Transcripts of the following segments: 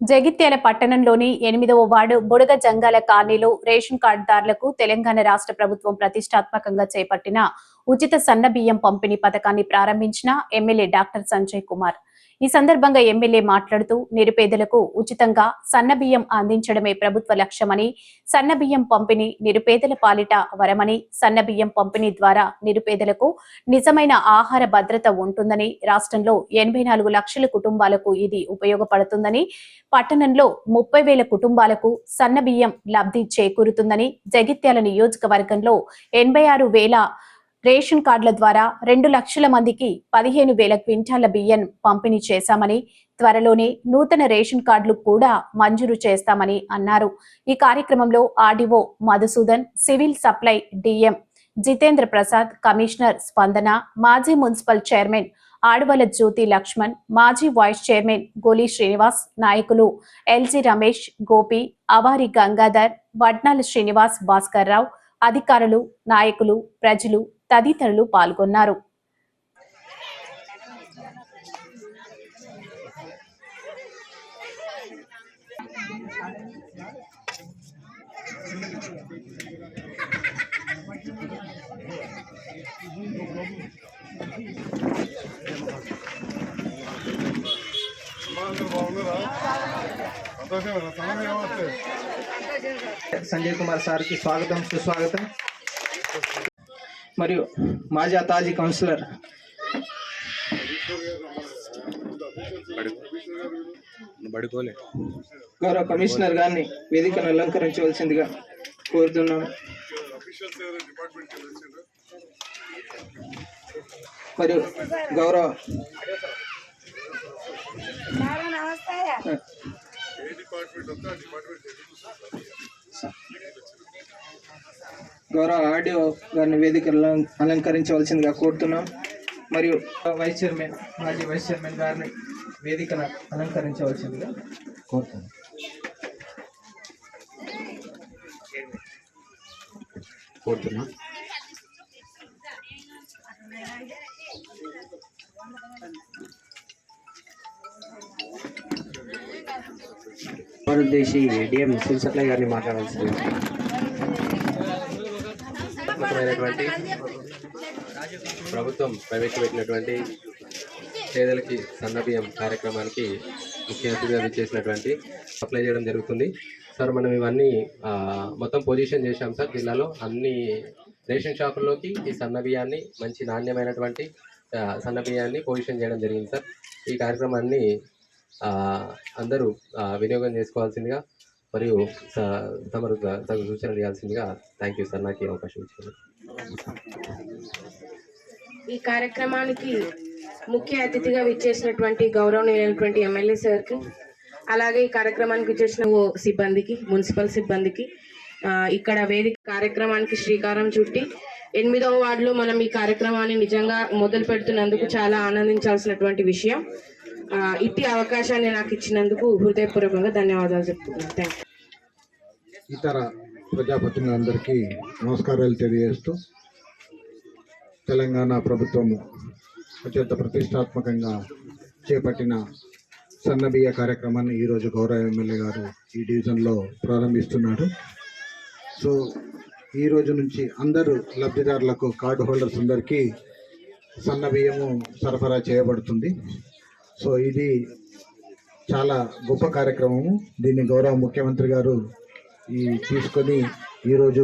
జగిత్యాల పట్టణంలోని ఎనిమిదవ వార్డు బుడగ జంగాల కాలనీలో రేషన్ కార్డుదారులకు తెలంగాణ రాష్ట్ర ప్రభుత్వం ప్రతిష్టాత్మకంగా చేపట్టిన ఉచిత సన్న బియ్యం పంపిణీ పథకాన్ని ప్రారంభించిన ఎమ్మెల్యే డాక్టర్ సంజయ్ కుమార్. ఈ సందర్భంగా ఎమ్మెల్యే మాట్లాడుతూ నిరుపేదలకు ఉచితంగా సన్న బియ్యం అందించడమే ప్రభుత్వ లక్ష్యమని సన్న బియ్యం పంపిణీ నిరుపేదల పాలిట వరమని సన్న బియ్యం పంపిణీ ద్వారా నిరుపేదలకు నిజమైన ఆహార భద్రత ఉంటుందని రాష్ట్రంలో ఎనభై నాలుగు లక్షల కుటుంబాలకు ఇది ఉపయోగపడుతుందని పట్టణంలో ముప్పై వేల కుటుంబాలకు సన్న బియ్యం లబ్ధి చేకూరుతుందని జగిత్యాల నియోజకవర్గంలో ఎనభై ఆరు వేల రేషన్ కార్డుల ద్వారా రెండు లక్షల మందికి పదిహేను వేల క్వింటాల బియ్యం పంపిణీ చేశామని త్వరలోనే నూతన రేషన్ కార్డులు కూడా మంజూరు చేస్తామని అన్నారు. ఈ కార్యక్రమంలో RDO Madhusudan civil supply DM Jitendra Prasad commissioner Spandana మాజీ మున్సిపల్ చైర్మన్ ఆడవల జ్యోతి లక్ష్మణ్ మాజీ వైస్ చైర్మన్ గోలి శ్రీనివాస్ నాయకులు ఎల్జీ రమేష్ గోపి అవారి గంగాధర్ వడ్నాల శ్రీనివాస్ భాస్కర్ రావు అధికారులు నాయకులు ప్రజలు తదితరులు పాల్గొన్నారు. సంజయ్ కుమార్ సార్కి స్వాగతం సుస్వాగతం. మరియు మాజీ అతాజీ కౌన్సిలర్ గౌరవ కమిషనర్ గారిని వేదికను అలంకరించవలసిందిగా కోరుతున్నాను. మరియు గౌరవ డిపార్ట్మెంట్ వస్తే ఆ డిపార్ట్మెంట్ ఎదుగుతుంది గౌరవ ఆడియో గారిని వేదికను అలం- అలంకరించవలసిందిగా కోరుతున్నాం. మరియు వైస్ చైర్మన్ మాజీ వైస్ చైర్మన్ గారిని వేదికను అలంకరించవలసిందిగా కోరుతున్నాం. కోరుతున్నా. భారతదేశీ డిఎం సివిల్ సప్లై గారిని మాట్లాడాల్సింది అద్భుతమైనటువంటి ప్రభుత్వం ప్రవేశపెట్టినటువంటి పేదలకి సన్నబియ్యం కార్యక్రమానికి ముఖ్య అతిథిగా విచ్చేసినటువంటి అప్లై చేయడం జరుగుతుంది. సార్ మనం ఇవన్నీ మొత్తం పొజిషన్ చేశాం సార్. జిల్లాలో అన్ని రేషన్ షాపుల్లోకి ఈ సన్నబియ్యాన్ని మంచి నాణ్యమైనటువంటి సన్నబియ్యాన్ని పొజిషన్ చేయడం జరిగింది సార్. ఈ కార్యక్రమాన్ని అందరూ వినియోగం చేసుకోవాల్సిందిగా మరియు స- తమరు తగు సూచనలు ఇవ్వాల్సిందిగా థ్యాంక్ యూ సార్. నాకు ఈ అవకాశం ఇచ్చినందుకు ఈ కార్యక్రమానికి ముఖ్య అతిథిగా విచ్చేసినటువంటి గౌరవనీయులైనటువంటి ఎమ్మెల్యే సార్కి అలాగే ఈ కార్యక్రమానికి వచ్చేసిన ఓ సిబ్బందికి మున్సిపల్ సిబ్బందికి ఇక్కడ వేదిక కార్యక్రమానికి శ్రీకారం చుట్టి ఎనిమిదవ వార్డులో మనం ఈ కార్యక్రమాన్ని నిజంగా మొదలు పెడుతున్నందుకు చాలా ఆనందించాల్సినటువంటి విషయం. ఇట్టి అవకాశాన్ని నాకు ఇచ్చినందుకు హృదయపూర్వకంగా ధన్యవాదాలు చెప్తున్నాను. థ్యాంక్ యూ ఇతర ప్రజాప్రతినిధులందరికీ నమస్కారాలు తెలియజేస్తూ తెలంగాణ ప్రభుత్వము అత్యంత ప్రతిష్టాత్మకంగా చేపట్టిన సన్నబియ్య కార్యక్రమాన్ని ఈరోజు గౌరవ ఎమ్మెల్యే గారు ఈ డివిజన్లో ప్రారంభిస్తున్నారు సో ఈ రోజు నుంచి అందరూ లబ్ధిదారులకు కార్డు హోల్డర్స్ అందరికీ సన్నబియ్యము సరఫరా చేయబడుతుంది. సో ఇది చాలా గొప్ప కార్యక్రమము. దీన్ని గౌరవ ముఖ్యమంత్రి గారు ఈ తీసుకొని ఈరోజు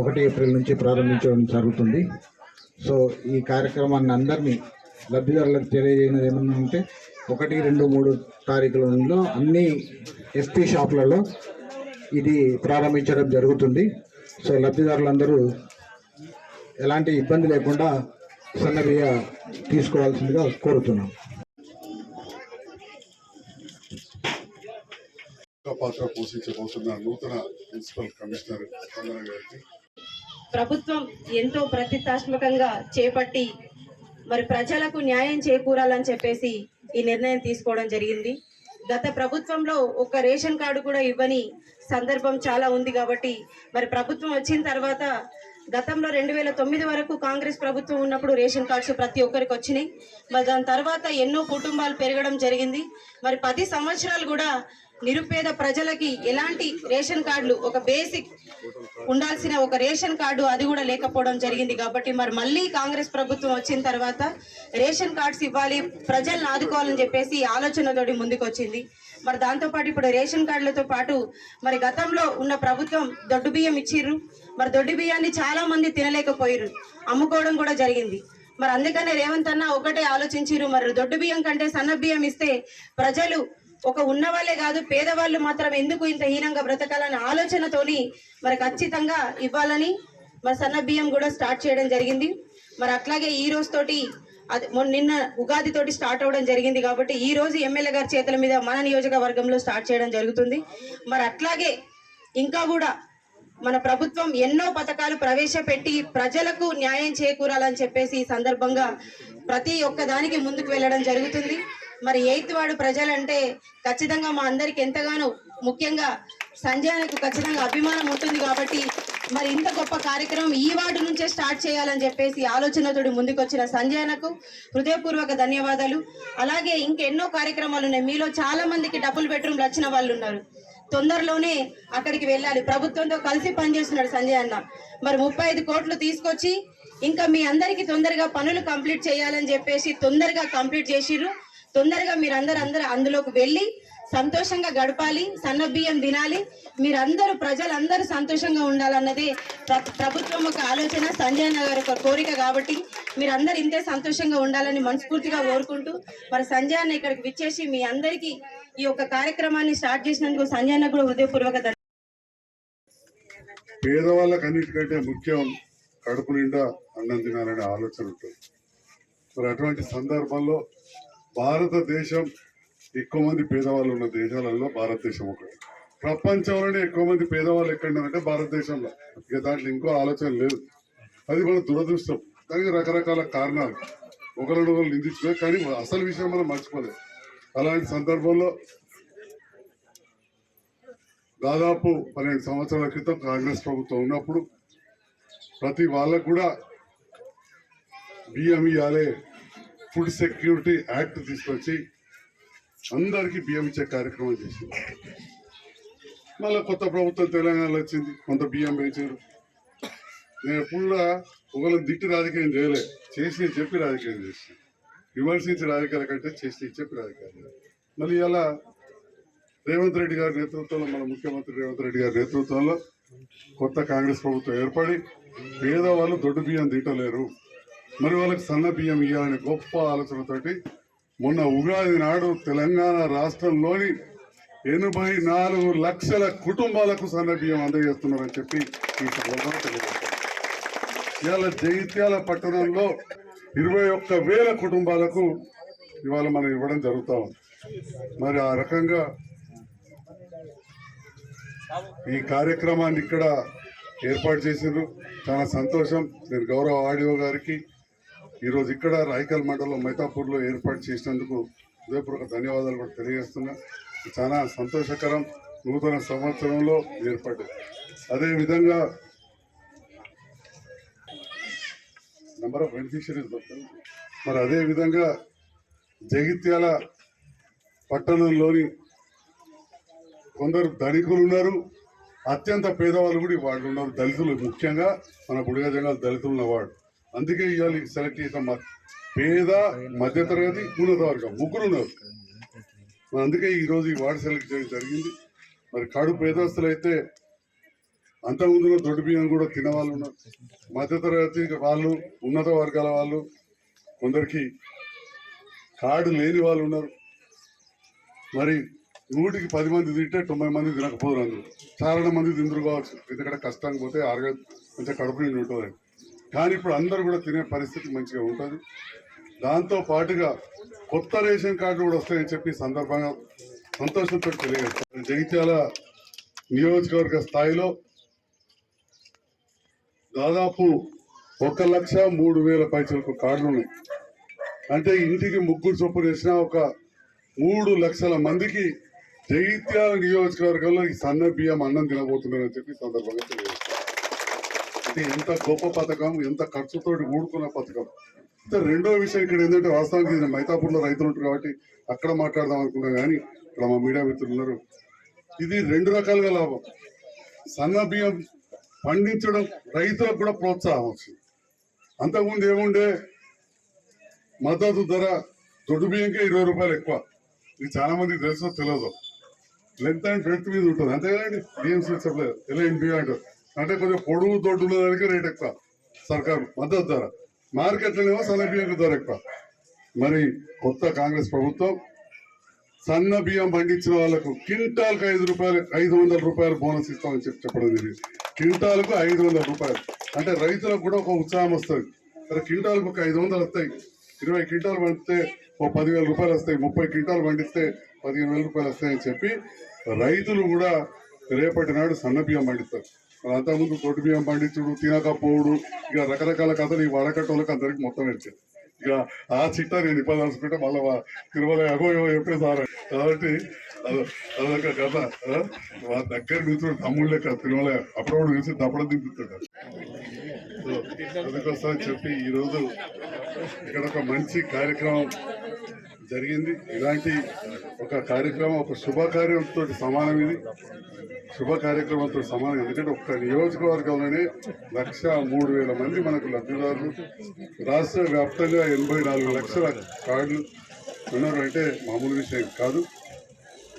ఒకటి ఏప్రిల్ నుంచి ప్రారంభించడం జరుగుతుంది. సో ఈ కార్యక్రమాన్ని అందరినీ లబ్ధిదారులకు తెలియజేయడం ఏమన్నా ఉంటే ఒకటి రెండు మూడు తారీఖులలో అన్ని ఎస్పీ షాపులలో ఇది ప్రారంభించడం జరుగుతుంది. సో లబ్ధిదారులందరూ ఎలాంటి ఇబ్బంది లేకుండా సన్న బియ్య తీసుకోవాల్సిందిగా కోరుతున్నాం. పాత్ర పోషించబోతున్న నూతన మున్సిపల్ కమిషనర్ గారికి. ప్రభుత్వం ఎంతో ప్రతిష్టాత్మకంగా చేపట్టి మరి ప్రజలకు న్యాయం చేకూరాలని చెప్పేసి ఈ నిర్ణయం తీసుకోవడం జరిగింది. గత ప్రభుత్వంలో ఒక రేషన్ కార్డు కూడా ఇవ్వని సందర్భం చాలా ఉంది కాబట్టి మరి ప్రభుత్వం వచ్చిన తర్వాత గతంలో రెండు వేల తొమ్మిది వరకు కాంగ్రెస్ ప్రభుత్వం ఉన్నప్పుడు రేషన్ కార్డ్స్ ప్రతి ఒక్కరికి వచ్చినాయి. మరి దాని తర్వాత ఎన్నో కుటుంబాలు పెరగడం జరిగింది. మరి పది సంవత్సరాలు కూడా నిరుపేద ప్రజలకి ఎలాంటి రేషన్ కార్డులు ఒక బేసిక్ ఉండాల్సిన ఒక రేషన్ కార్డు అది కూడా లేకపోవడం జరిగింది కాబట్టి మరి మళ్ళీ కాంగ్రెస్ ప్రభుత్వం వచ్చిన తర్వాత రేషన్ కార్డ్స్ ఇవ్వాలి ప్రజలను ఆదుకోవాలని చెప్పేసి ఆలోచనతోటి ముందుకొచ్చింది. మరి దాంతోపాటు ఇప్పుడు రేషన్ కార్డులతో పాటు మరి గతంలో ఉన్న ప్రభుత్వం దొడ్డు బియ్యం ఇచ్చిర్రు. మరి దొడ్డు బియ్యాన్ని చాలా మంది తినలేకపోయారు అమ్ముకోవడం కూడా జరిగింది. మరి అందుకనే రేవంత్ అన్న ఒకటే ఆలోచించిరు మరి దొడ్డు బియ్యం కంటే సన్న బియ్యం ఇస్తే ప్రజలు ఒక ఉన్నవాళ్ళే కాదు పేదవాళ్ళు మాత్రం ఎందుకు ఇంత హీనంగా బ్రతకాలనే ఆలోచనతోని మరి ఖచ్చితంగా ఇవ్వాలని మరి సన్న బియ్యం కూడా స్టార్ట్ చేయడం జరిగింది. మరి అట్లాగే ఈ రోజు తోటి అది మొన్న నిన్న ఉగాది తోటి స్టార్ట్ అవ్వడం జరిగింది కాబట్టి ఈ రోజు ఎమ్మెల్యే గారి చేతుల మీద మన నియోజకవర్గంలో స్టార్ట్ చేయడం జరుగుతుంది. మరి అట్లాగే ఇంకా కూడా మన ప్రభుత్వం ఎన్నో పథకాలు ప్రవేశపెట్టి ప్రజలకు న్యాయం చేకూరాలని చెప్పేసి ఈ సందర్భంగా ప్రతి ఒక్క దానికి ముందుకు వెళ్ళడం జరుగుతుంది. మరి ఎయిత్ వార్డు ప్రజలంటే ఖచ్చితంగా మా అందరికి ఎంతగానో ముఖ్యంగా సంజయనకు ఖచ్చితంగా అభిమానం ఉంటుంది కాబట్టి మరి ఇంత గొప్ప కార్యక్రమం ఈ వార్డు నుంచే స్టార్ట్ చేయాలని చెప్పేసి ఆలోచనతోటి ముందుకొచ్చిన సంజయనకు హృదయపూర్వక ధన్యవాదాలు. అలాగే ఇంకెన్నో కార్యక్రమాలు ఉన్నాయి. మీలో చాలా మందికి డబుల్ బెడ్రూమ్లు వచ్చిన వాళ్ళు ఉన్నారు. తొందరలోనే అక్కడికి వెళ్ళాలి. ప్రభుత్వంతో కలిసి పనిచేస్తున్నాడు సంజయ్ అన్న. మరి ముప్పై ఐదు కోట్లు తీసుకొచ్చి ఇంకా మీ అందరికీ తొందరగా పనులు కంప్లీట్ చేయాలని చెప్పేసి తొందరగా కంప్లీట్ చేసిర్రు. తొందరగా మీరందరూ అందరూ అందులోకి వెళ్ళి సంతోషంగా గడపాలి సన్న బియ్యం తినాలి మీరందరూ ప్రజలందరూ సంతోషంగా ఉండాలన్నదే ప్రభుత్వం ఒక ఆలోచన సంజయ్ నగర్ గారి ఒక కోరిక కాబట్టి మీరందరూ ఇంతే సంతోషంగా ఉండాలని మనస్ఫూర్తిగా కోరుకుంటూ మరి సంజయ్ అన్న ఇక్కడికి విచ్చేసి మీ అందరికీ ఈ యొక్క కార్యక్రమాన్ని స్టార్ట్ చేసినందుకు సంజయ్ అన్న కూడా హృదయపూర్వక పేదవాళ్ళకి అన్నిటికంటే ముఖ్యం కడుపు నిండా అన్నం తినాలనే ఆలోచన ఉంటుంది. మరి అటువంటి సందర్భంలో భారతదేశం ఎక్కువ మంది పేదవాళ్ళు ఉన్న దేశాలలో భారతదేశం ఒకటి. ప్రపంచంలోనే ఎక్కువ మంది పేదవాళ్ళు ఎక్కడున్నారంటే భారతదేశంలో. ఇక దాంట్లో ఇంకో ఆలోచన లేదు. అది మన దురదృష్టం. దానికి రకరకాల కారణాలు. ఒకరినొకరు నిందించుకోలేదు కానీ అసలు విషయం మనం మర్చిపోలేదు అలాంటి సందర్భంలో దాదాపు పన్నెండు సంవత్సరాల క్రితం కాంగ్రెస్ ప్రభుత్వం ఉన్నప్పుడు ప్రతి వాళ్ళకు కూడా బియ్యం ఇవ్వాలి ఫుడ్ సెక్యూరిటీ యాక్ట్ తీసుకొచ్చి అందరికీ బియ్యం ఇచ్చే కార్యక్రమం చేసింది. మళ్ళీ కొత్త ప్రభుత్వం తెలంగాణలో వచ్చింది కొంత బియ్యం పెంచారు. నేను ఎప్పుడూ కూడా ఒకరిని రాజకీయం చేయలే చేసి చెప్పి రాజకీయం చేసి విమర్శించి రాజకీయాల కంటే చేసి చెప్పి రాజకీయాలు మళ్ళీ ఇలా రేవంత్ రెడ్డి గారి నేతృత్వంలో మన ముఖ్యమంత్రి రేవంత్ రెడ్డి గారి నేతృత్వంలో కొత్త కాంగ్రెస్ ప్రభుత్వం ఏర్పడి పేదవాళ్ళు దొడ్డు బియ్యం తింటలేరు. మరి వాళ్ళకి సన్న బియ్యం ఇవ్వాలనే గొప్ప ఆలోచనతోటి మొన్న ఉగాది నాడు తెలంగాణ రాష్ట్రంలోని ఎనభై నాలుగు లక్షల కుటుంబాలకు సన్న బియ్యం అందజేస్తున్నారని చెప్పి ఈ సందర్భంగా తెలియజేస్తారు ఇవాళ జైత్యాల పట్టణంలో ఇరవై ఒక్క వేల కుటుంబాలకు ఇవాళ మనం ఇవ్వడం జరుగుతూ ఉంది. మరి ఆ రకంగా ఈ కార్యక్రమాన్ని ఇక్కడ ఏర్పాటు చేసిండ్రు చాలా సంతోషం. నేను గౌరవ ఆడియో గారికి ఈరోజు ఇక్కడ రాయికల్ మండలం మైతాపూర్లో ఏర్పాటు చేసినందుకు హృదయపూర్వక ధన్యవాదాలు కూడా తెలియజేస్తున్నా. చాలా సంతోషకరం నూతన సంవత్సరంలో ఏర్పాటు. అదేవిధంగా నెంబర్ ఆఫ్ బెనిఫిషరీస్ మరి అదేవిధంగా జగిత్యాల పట్టణంలోని కొందరు ధనికులు ఉన్నారు. అత్యంత పేదవాళ్ళు కూడా వాళ్ళు ఉన్నారు. దళితులు ముఖ్యంగా మన బుడిగా జంగాలు దళితులు ఉన్నవాడు అందుకే ఇవాళ సెలెక్ట్ చేసిన మ- పేద మధ్యతరగతి ఉన్నత వర్గం ముగ్గురు ఉన్నారు. మరి అందుకే ఈరోజు ఈ వార్డు సెలెక్ట్ చేయడం జరిగింది. మరి కడు పేదస్తులు అయితే అంతకుముందు దొడ్డు బియ్యం కూడా తినవాళ్ళు ఉన్నారు. మధ్యతరగతి వాళ్ళు ఉన్నత వర్గాల వాళ్ళు కొందరికి కార్డు లేని వాళ్ళు ఉన్నారు. మరి నూటికి పది మంది తింటే తొంభై మంది తినకపోరు అందరూ చాలా మంది తిందరు కావచ్చు. ఎందుకంటే కష్టంగా పోతే ఆరోగ్యం కొంచెం కడుపు నిండి ఉంటుంది కానీ ఇప్పుడు అందరూ కూడా తినే పరిస్థితి మంచిగా ఉంటుంది. దాంతో పాటుగా కొత్త రేషన్ కార్డు కూడా వస్తాయని చెప్పి సందర్భంగా సంతోషంతో తెలియజేస్తారు జగిత్యాల నియోజకవర్గ స్థాయిలో దాదాపు ఒక లక్ష మూడు వేల పైసలకు కార్డులు ఉన్నాయి. అంటే ఇంటికి ముగ్గురు చొప్పున వేసిన ఒక మూడు లక్షల మందికి జగిత్యాల నియోజకవర్గంలో ఈ సన్న బియ్యం అన్నం తినబోతున్నారని చెప్పి సందర్భంగా తెలియజేస్తారు అంటే ఎంత గొప్ప పథకం ఎంత ఖర్చుతో కూడుకున్న పథకం. అయితే రెండో విషయం ఇక్కడ ఏంటంటే వాస్తవానికి ఇది మైతాపూర్లో రైతులు ఉంటారు కాబట్టి అక్కడ మాట్లాడదాం అనుకున్నా కానీ ఇక్కడ మా మీడియా మిత్రులు ఉన్నారు. ఇది రెండు రకాలుగా లాభం. సన్న బియ్యం పండించడం రైతులకు కూడా ప్రోత్సాహం వచ్చింది. అంతకుముందు ఏముండే? మద్దతు ధర దొడ్డు బియ్యంకే ఇరవై రూపాయలు ఎక్కువ. ఇది చాలా మందికి తెలుసో తెలియదు. లెంత్ అండ్ బ్రెత్ మీద ఉంటుంది. అంతే కదండి బియ్యం సప్లై ఎలా బియ్యం అంటారు? అంటే కొంచెం పొడుగు దొడ్డు ఉన్న దానికి రేట్ ఎక్కువ. సర్కారు మద్దతు ధర. మార్కెట్లోనేమో సన్న బియ్యం ధర ఎక్కువ. మరి కొత్త కాంగ్రెస్ ప్రభుత్వం సన్న బియ్యం పండించిన వాళ్ళకు క్వింటాల్కి ఐదు రూపాయలు ఐదు వందల రూపాయలు బోనస్ ఇస్తామని చెప్పి చెప్పడం జరిగింది. క్వింటాల్కు ఐదు వందల రూపాయలు. అంటే రైతులకు కూడా ఒక ఉత్సాహం వస్తుంది. సరే క్వింటాల్కు ఒక ఐదు వందలు వస్తాయి. ఇరవై క్వింటాలు పండితే ఓ పదివేల రూపాయలు వస్తాయి. ముప్పై క్వింటాలు పండిస్తే పదిహేను వేల రూపాయలు వస్తాయని చెప్పి రైతులు కూడా రేపటి నాడు సన్న బియ్యం పండిస్తారు. అంతకుముందు కొట్టు బియ్యం పండించుడు తినకపోవుడు. ఇక రకరకాల కథలు ఈ వడకట్టోళ్ళకి అందరికి మొత్తం వచ్చాయి ఇక ఆ చిట్టా నేను ఇప్పదలుచుకుంటే మళ్ళీ తిరుమల అగో చెప్పే సార్. కాబట్టి అదొక కథ. మా దగ్గర మిత్రుడు తమ్ముడు లెక్క తిరుమల అప్పుడప్పుడు చూసి తప్పడం దింపుతాడు అందుకోసం చెప్పి ఈరోజు ఇక్కడ ఒక మంచి కార్యక్రమం జరిగింది. ఇలాంటి ఒక కార్యక్రమం ఒక శుభకార్యంతో సమానం ఇది. శుభ కార్యక్రమాలతో సమానం ఎందుకంటే ఒక్క నియోజకవర్గంలోనే లక్ష మూడు వేల మంది మనకు లబ్ధిదారులు. రాష్ట్ర వ్యాప్తంగా ఎనభై నాలుగు లక్షల కార్డులు ఉన్నారు. అంటే మామూలు విషయం కాదు.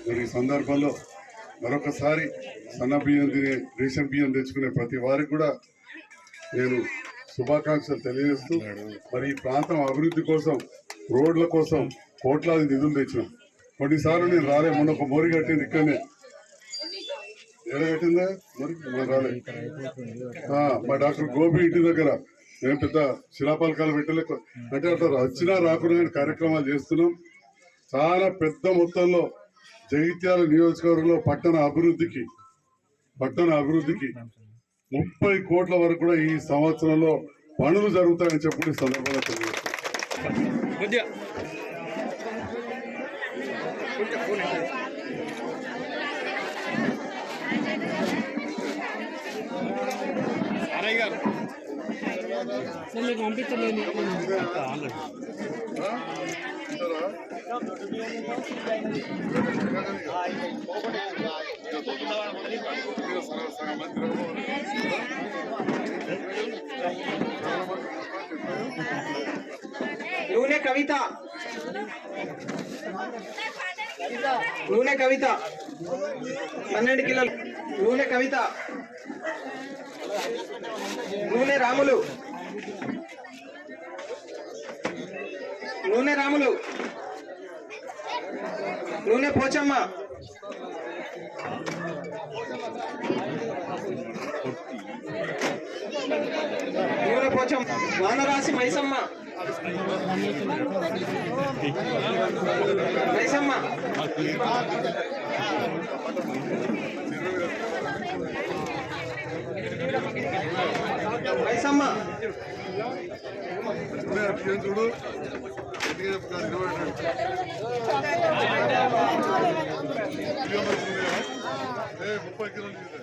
మరి ఈ సందర్భంలో మరొకసారి సన్న బియ్యం తినే రేషన్ బియ్యం తెచ్చుకునే ప్రతి వారికి కూడా నేను శుభాకాంక్షలు తెలియజేస్తూ మరి ఈ ప్రాంతం అభివృద్ధి కోసం రోడ్ల కోసం కోట్లాది నిధులు తెచ్చినాం. కొన్నిసార్లు నేను రాలే మొన్న ఒక మోరి కట్టింది ఇక్కడనే. ఏడ మరి మనం మా డాక్టర్ గోపి ఇంటి దగ్గర. మేము పెద్ద శిలాపాలకాలు పెట్టలే. అంటే అట్లా వచ్చినా రాకుండా కార్యక్రమాలు చేస్తున్నాం. చాలా పెద్ద మొత్తంలో జగిత్యాల నియోజకవర్గంలో పట్టణ అభివృద్ధికి పట్టణ అభివృద్ధికి ముప్పై కోట్ల వరకు కూడా ఈ సంవత్సరంలో పనులు జరుగుతాయని చెప్పి ఈ నూనె కవిత. నూనె కవిత. పన్నెండు కిలోలు. నూనె కవిత. నూనె రాములు. నూనె రాములు. నూనె పోచమ్మ. నూనె పోచమ్మ. వానరాశి మైసమ్మ. మైసమ్మ. మైసమ్మ చూడు ముప్పై కిలోలు తీసే.